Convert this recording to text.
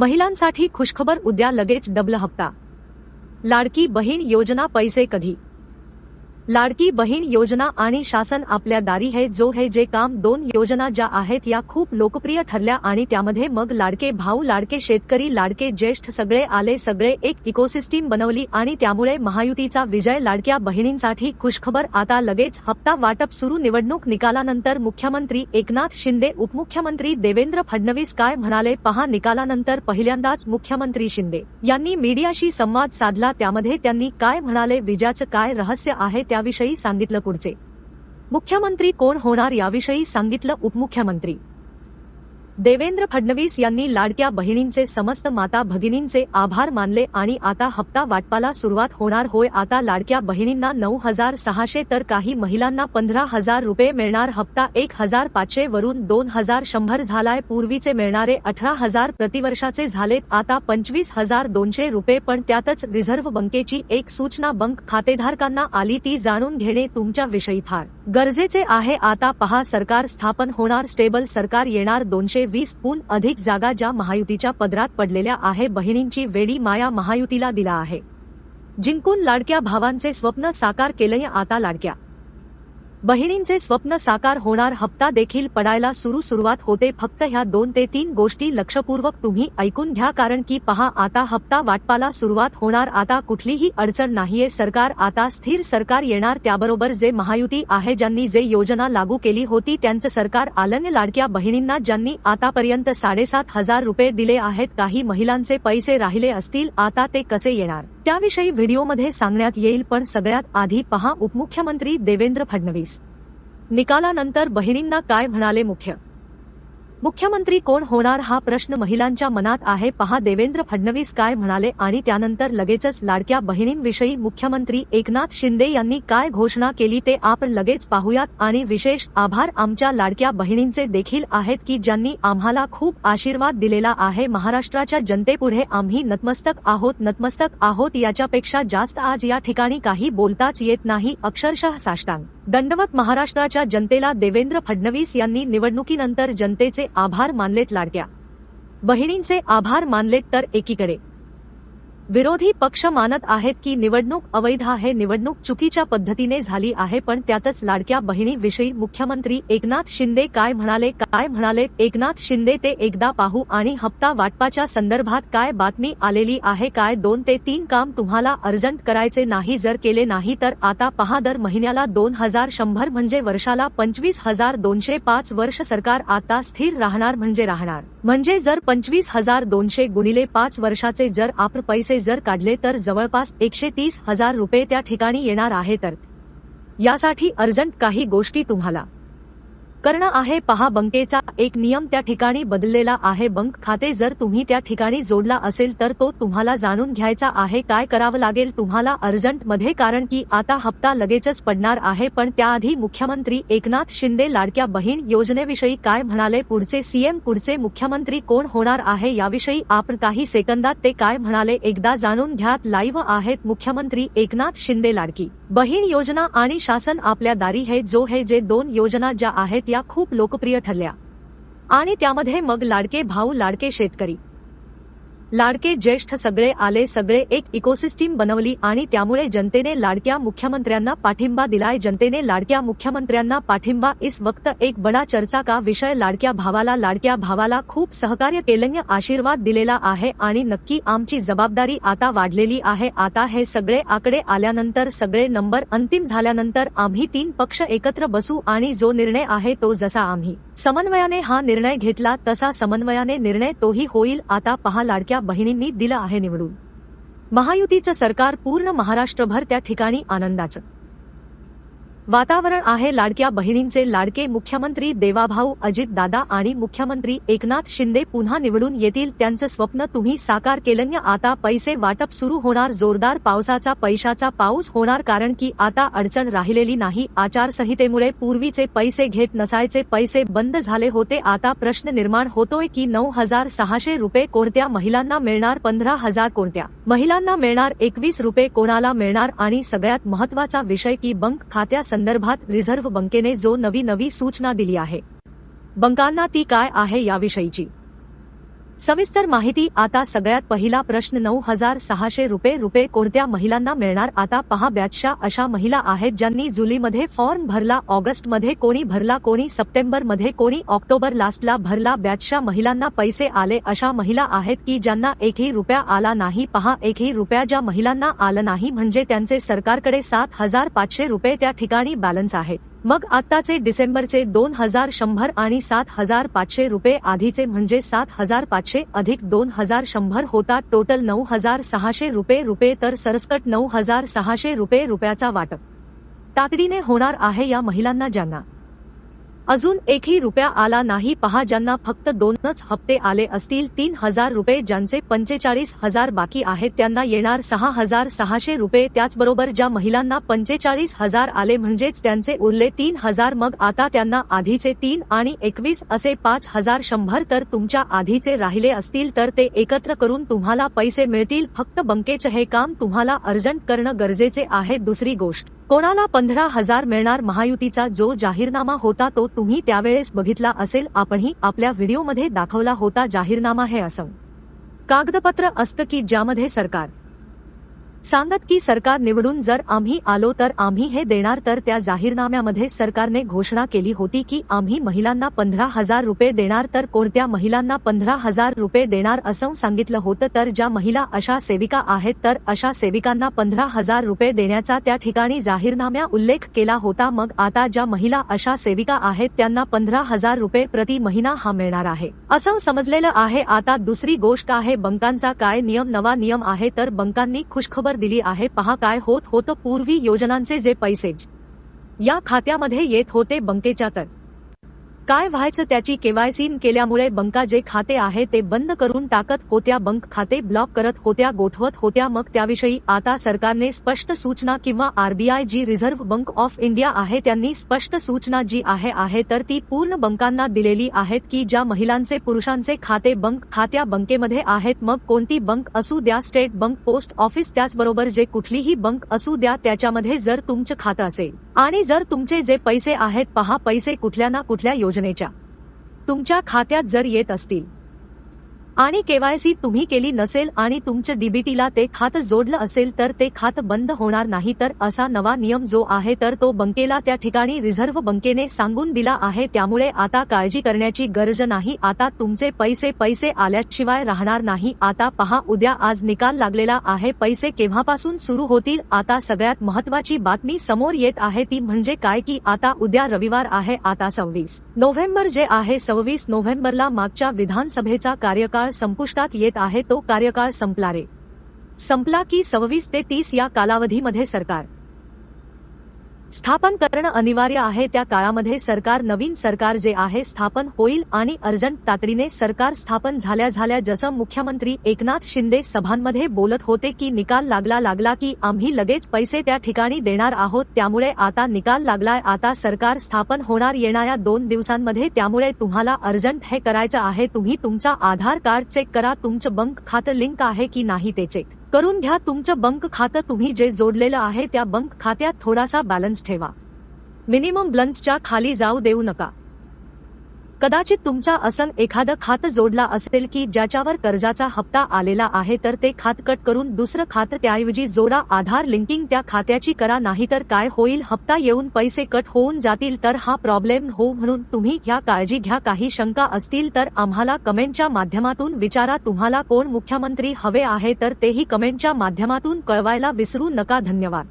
महिलांसाठी खुशखबर उद्या लगेच डबल हप्ता. लाडकी बहीण योजना पैसे कधी? लाडकी बहीण योजना आणि शासन आपल्या दारी है जो है जे काम दोन योजना ज्या आहेत या खूप लोकप्रिय ठरल्या आणि त्यामध्ये मग लाडके भाऊ लाडके शेतकरी लाडके ज्येष्ठ सगळे आले सगळे एक इकोसिस्टीम बनवली आणि त्यामुळे महायुतीचा विजय लाडक्या बहिणींसाठी खुशखबर. आता लगेच हप्ता वाटप सुरू. निवडणूक निकालानंतर मुख्यमंत्री एकनाथ शिंदे उपमुख्यमंत्री देवेंद्र फडणवीस काय म्हणाले पहा. निकालानंतर पहिल्यांदाच मुख्यमंत्री शिंदे यांनी मीडियाशी संवाद साधला. त्यामध्ये त्यांनी काय म्हणाले? विजयाचं काय रहस्य आहे? त्या याविषयी सांगितलं पुढचे. मुख्यमंत्री कोण होणार याविषयी सांगितलं उपमुख्यमंत्री. देवेंद्र फडणवीस यांनी लाडक्या बहिणींचे समस्त माता भगिनींचे आभार मानले आणि आता हप्ता वाटपाला सुरुवात होणार होय. आता लाडक्या बहिणींना नऊ हजार सहाशे तर काही महिलांना पंधरा हजार रुपये मिळणार. हप्ता एक हजार पाचशे वरून दोन हजार शंभर झालाय. पूर्वीचे मिळणारे अठरा हजार प्रतिवर्षाचे झालेत. आता पंचवीस हजार दोनशे रुपये पण त्यातच रिझर्व्ह बँकेची एक सूचना बँक खातेधारकांना आली ती जाणून घेणे तुमच्या विषयी फार गरजेचे आहे आता पहा सरकार स्थापन होणार स्टेबल सरकार येणार दोनशे वीस हून अधिक जागा ज्या महायुतीच्या पदरात पडलेल्या आहे बहिणींची वेडी माया महायुतीला दिला आहे. जिंकून लाडक्या भावांचे स्वप्न साकार केलंय आता लाडक्या बहिणींचे स्वप्न साकार होणार हप्ता देखील पडायला सुरू सुरुवात होते. फक्त ह्या दोन ते तीन गोष्टी लक्षपूर्वक तुम्ही ऐकून घ्या कारण की पहा आता हप्ता वाटपाला सुरुवात होणार. आता कुठलीही अडचण नाहीये. सरकार आता स्थिर सरकार येणार. त्याबरोबर जे महायुती आहे ज्यांनी जे योजना लागू केली होती त्यांचं सरकार आलंग लाडक्या बहिणींना ज्यांनी आतापर्यंत साडेसात हजार रुपये दिले आहेत काही महिलांचे पैसे राहिले असतील. आता ते कसे येणार? त्याविषयी व्हिडिओमध्ये सांगण्यात येईल पण सगळ्यात आधी पहा उपमुख्यमंत्री देवेंद्र फडणवीस. निकालानंतर बहिणींना काय म्हणाले मुख्य? मुख्यमंत्री कोण होणार हा प्रश्न महिलांच्या मनात आहे. पहा देवेंद्र फडणवीस काय म्हणाले आणि त्यानंतर लगेचच लाडक्या बहिणींविषयी मुख्यमंत्री एकनाथ शिंदे यांनी काय घोषणा केली ते आपण लगेच पाहूयात. आणि विशेष आभार आमच्या लाडक्या बहिणींचे देखील आहेत की ज्यांनी आम्हाला खूप आशीर्वाद दिलेला आहे. महाराष्ट्राच्या जनतेपुढे आम्ही नतमस्तक आहोत नतमस्तक आहोत याच्यापेक्षा जास्त आज या ठिकाणी काही बोलताच येत नाही. अक्षरशः साष्टांग. दंडवत महाराष्ट्राच्या जनतेला देवेंद्र फडणवीस यांनी निवडणुकीनंतर जनतेचे आभार मानलेत लाडक्या. बहिणींचे आभार मानलेत तर एकीकडे. विरोधी पक्ष मानत आहेत की निवडणूक अवैध आहे निवडणूक चुकीच्या पद्धतीने झाली आहे पण त्यातच लाडक्या बहिणीविषयी मुख्यमंत्री एकनाथ शिंदे काय म्हणाले काय म्हणाले एकनाथ शिंदे ते एकदा पाहू आणि हप्ता वाटपाच्या संदर्भात काय बातमी आलेली आहे काय दोन ते तीन काम तुम्हाला अर्जंट करायचे नाही जर केले नाही तर आता पहा दर महिन्याला दोन हजार शंभर म्हणजे वर्षाला पंचवीस हजार दोनशे पाच वर्ष सरकार आता स्थिर राहणार म्हणजे राहणार. म्हणजे जर पंचवीस हजार दोनशे गुणिले पाच वर्षाचे जर आपण पैसे जर काढले तर जवळपास एकशे तीस हजार रुपये त्या ठिकाणी येणार आहे तर यासाठी अर्जंट काही गोष्टी तुम्हाला करणं आहे पहा बंकेचा एक नियम त्या ठिकाणी बदललेला आहे. बंक खाते जर तुम्ही त्या ठिकाणी जोडला असेल तर तो तुम्हाला जाणून घ्यायचा आहे काय करावं लागेल तुम्हाला अर्जंटमध्ये कारण की आता हप्ता लगेचच पडणार आहे. पण त्याआधी मुख्यमंत्री एकनाथ शिंदे लाडक्या बहीण योजनेविषयी काय म्हणाले? पुढचे सीएम पुढचे मुख्यमंत्री कोण होणार आहे? याविषयी आपण काही सेकंदात ते काय म्हणाले? एकदा जाणून घ्यात लाईव्ह आहेत मुख्यमंत्री एकनाथ शिंदे लाडकी बहीण योजना आणि शासन आपल्या दारी हे जो हे जे दोन योजना ज्या आहेत त्या खूप लोकप्रिय ठरल्या. आणि त्यामध्ये मग लाडके भाऊ लाडके शेतकरी. लाडके ज्येष्ठ सगळे आले सगळे एक इकोसिस्टीम बनवली आणि त्यामुळे जनतेने लाडक्या मुख्यमंत्र्यांना पाठिंबा दिलाय. जनतेने लाडक्या मुख्यमंत्र्यांना पाठिंबा इस वक्त एक बडा चर्चा का विषय? लाडक्या भावाला लाडक्या भावाला खूप सहकार्य केलं आशीर्वाद दिलेला आहे आणि नक्की आमची जबाबदारी आता वाढलेली आहे. आता हे सगळे आकडे आल्यानंतर सगळे नंबर अंतिम झाल्यानंतर आम्ही तीन पक्ष एकत्र बसू आणि जो निर्णय आहे तो जसा आम्ही समन्वयाने हा निर्णय घेतला तसा समन्वयाने निर्णय तोही होईल. आता पहा लाडक्या बहिणींनी दिलं आहे निवडून. महायुतीचं सरकार पूर्ण महाराष्ट्रभर त्या ठिकाणी आनंदाचं. वातावरण आहे लाडक्या बहिणींचे लाडके मुख्यमंत्री देवाभाऊ अजित दादा आणि मुख्यमंत्री एकनाथ शिंदे पुन्हा निवडून येतील त्यांचं स्वप्न तुम्ही साकार केलं आता पैसे वाटप सुरू होणार. जोरदार पावसाचा पैशाचा पाऊस होणार कारण की आता अडचण राहिलेली नाही. आचारसंहितेमुळे पूर्वीचे पैसे घेत नसायचे. पैसे बंद झाले होते. आता प्रश्न निर्माण होतोय की नऊ हजार सहाशे रुपये कोणत्या महिलांना मिळणार? पंधरा हजार कोणत्या महिलांना मिळणार? एकवीस रुपये कोणाला मिळणार? आणि सगळ्यात महत्त्वाचा विषय की बंक खात्या संदर्भात रिझर्व्ह बँकेने जो नवी नवी सूचना दिली आहे. बँकांना ती काय आहे याविषयीची. सविस्तर माहिती आता सगळ्यात पहिला प्रश्न नऊ हजार सहाशे रुपये रुपये कोणत्या महिलांना मिळणार? आता पहा बॅचशा अशा महिला आहेत ज्यांनी जुलीमध्ये फॉर्म भरला ऑगस्टमध्ये कोणी भरला कोणी सप्टेंबरमध्ये कोणी ऑक्टोबर लास्टला भरला. बॅचशा महिलांना पैसे आले अशा महिला आहेत की ज्यांना एकही रुपया आला नाही. पहा एकही रुपया ज्या महिलांना आलं नाही म्हणजे त्यांचे सरकारकडे सात हजार पाचशे रुपये त्या ठिकाणी बॅलन्स आहेत. मग आत्ताचे डिसेंबरचे दोन हजार शंभर आणि सात हजार पाचशे रुपये आधीचे म्हणजे सात हजार पाचशे अधिक दोन हजार शंभर होतात टोटल नऊ हजार सहाशे रुपये रुपये तर सरसकट नऊ हजार सहाशे रुपये रुपयाचा वाटप. तातडीने होणार आहे या महिलांना ज्यांना अजून एकही रुपया आला नाही. पहा ज्यांना फक्त दोनच हप्ते आले असतील तीन हजार रुपये ज्यांचे पंचेचाळीस हजार बाकी आहेत त्यांना येणार सहा हजार सहाशे रुपये. त्याचबरोबर ज्या महिलांना पंचेचाळीस हजार आले म्हणजेच त्यांचे उरले तीन हजार मग आता त्यांना आधीचे तीन आणि एकवीस असे पाच हजार शंभर तर तुमच्या आधीचे राहिले असतील तर ते एकत्र करून तुम्हाला पैसे मिळतील. फक्त बंकेचं हे काम तुम्हाला अर्जंट करणं गरजेचे आहे. दुसरी गोष्ट कोणाला पंधरा हजार मिळणार महायुतीचा जो जाहीरनामा होता तो तुम्ही त्यावेळेस बघितला असेल आपणही आपल्या व्हिडिओमध्ये दाखवला होता जाहीरनामा हे असं. कागदपत्र असतं की ज्यामध्ये सरकार सांगत की सरकार निवडून जर आम्ही आलो तर आम्ही हे देणार तर त्या जाहीरनाम्यामध्ये सरकारने घोषणा केली होती की आम्ही महिलांना पंधरा हजार रुपये देणार तर कोणत्या महिलांना पंधरा हजार रुपये देणार असं सांगितलं होतं तर ज्या महिला अशा सेविका आहेत तर अशा सेविकांना पंधरा हजार रुपये देण्याचा त्या ठिकाणी जाहीरनाम्या उल्लेख केला होता. मग आता ज्या महिला अशा सेविका आहेत त्यांना पंधरा हजार रुपये प्रति महिना हा मिळणार आहे. असं समजलेलं आहे. आता दुसरी गोष्ट आहे बंकांचा काय नियम? नवा नियम आहे तर बंकांनी खुशखबर दिली आहे. पहा काय होत होतं. पूर्वी योजनांचे जे पैसे या खात्यामध्ये येत होते. बंकेच्या तर काय व्हायचं त्याची केवायसी केल्यामुळे बंका जे खाते आहे ते बंद करून टाकत होत्या बंक खाते ब्लॉक करत होत्या गोठवत होत्या. मग त्याविषयी आता सरकारने स्पष्ट सूचना किंवा आरबीआय जी रिझर्व्ह बँक ऑफ इंडिया आहे त्यांनी स्पष्ट सूचना जी आहे आहे तर ती पूर्ण बंकांना दिलेली आहेत की ज्या महिलांचे पुरुषांचे खाते बंक खात्या बंकेमध्ये आहेत. मग कोणती बंक असू द्या स्टेट बंक पोस्ट ऑफिस त्याचबरोबर जे कुठलीही बंक असू द्या त्याच्यामध्ये जर तुमचं खातं असेल आणि जर तुमचे जे पैसे आहेत पहा पैसे कुठल्या ना कुठल्या योजना योजनेच्या. तुमच्या खात्यात जर येत असतील आणि केवायसी तुम्ही केली नसेल आणि तुमच्या डीबीटीला ते खातं जोडलं असेल तर ते खातं बंद होणार नाही तर असा नवा नियम जो आहे तर तो बंकेला त्या ठिकाणी रिझर्व्ह बँकेने सांगून दिला आहे. त्यामुळे आता काळजी करण्याची गरज नाही. आता तुमचे पैसे पैसे आल्याशिवाय राहणार नाही. आता पहा उद्या आज निकाल लागलेला आहे. पैसे केव्हापासून सुरू होतील? आता सगळ्यात महत्वाची बातमी समोर येत आहे ती म्हणजे काय की आता उद्या रविवार आहे. आता सव्वीस नोव्हेंबर जे आहे सव्वीस नोव्हेंबरला मागच्या विधानसभेचा कार्यकाळ संपुष्टात येत आहे तो कार्यकाळ संपला रे. संपला की सव्वीस ते तीस या कालावधीमध्ये सरकार स्थापन करणं अनिवार्य आहे. त्या काळामध्ये सरकार नवीन सरकार जे आहे स्थापन होईल आणि अर्जंट तातडीने सरकार स्थापन झाल्या झाल्या जसं मुख्यमंत्री एकनाथ शिंदे सभांमध्ये बोलत होते की निकाल लागला लागला की आम्ही लगेच पैसे त्या ठिकाणी देणार आहोत. त्यामुळे आता निकाल लागलाय आता सरकार स्थापन होणार येणाऱ्या दोन दिवसांमध्ये. त्यामुळे तुम्हाला अर्जंट हे करायचं आहे. तुम्ही तुमचा आधार कार्ड चेक करा. तुमचं बँक खातं लिंक आहे की नाही ते चेक. करून घ्या तुमचं बंक खातं तुम्ही जे जोडलेलं आहे त्या बंक खात्यात थोडासा बॅलन्स ठेवा. मिनिमम ब्लन्सच्या खाली जाऊ देऊ नका. कदाचित तुमचा असं एखादं खातं जोडला असेल की ज्याच्यावर कर्जाचा हप्ता आलेला आहे तर ते खात कट करून दुसरं खातं त्याऐवजी जोडा. आधार लिंकिंग त्या खात्याची करा नाहीतर काय होईल? हप्ता येऊन पैसे कट होऊन जातील तर हा प्रॉब्लेम हो म्हणून तुम्ही ह्या काळजी घ्या. काही शंका असतील तर आम्हाला कमेंटच्या माध्यमातून विचारा. तुम्हाला कोण मुख्यमंत्री हवे आहे तर तेही कमेंटच्या माध्यमातून कळवायला विसरू नका. धन्यवाद.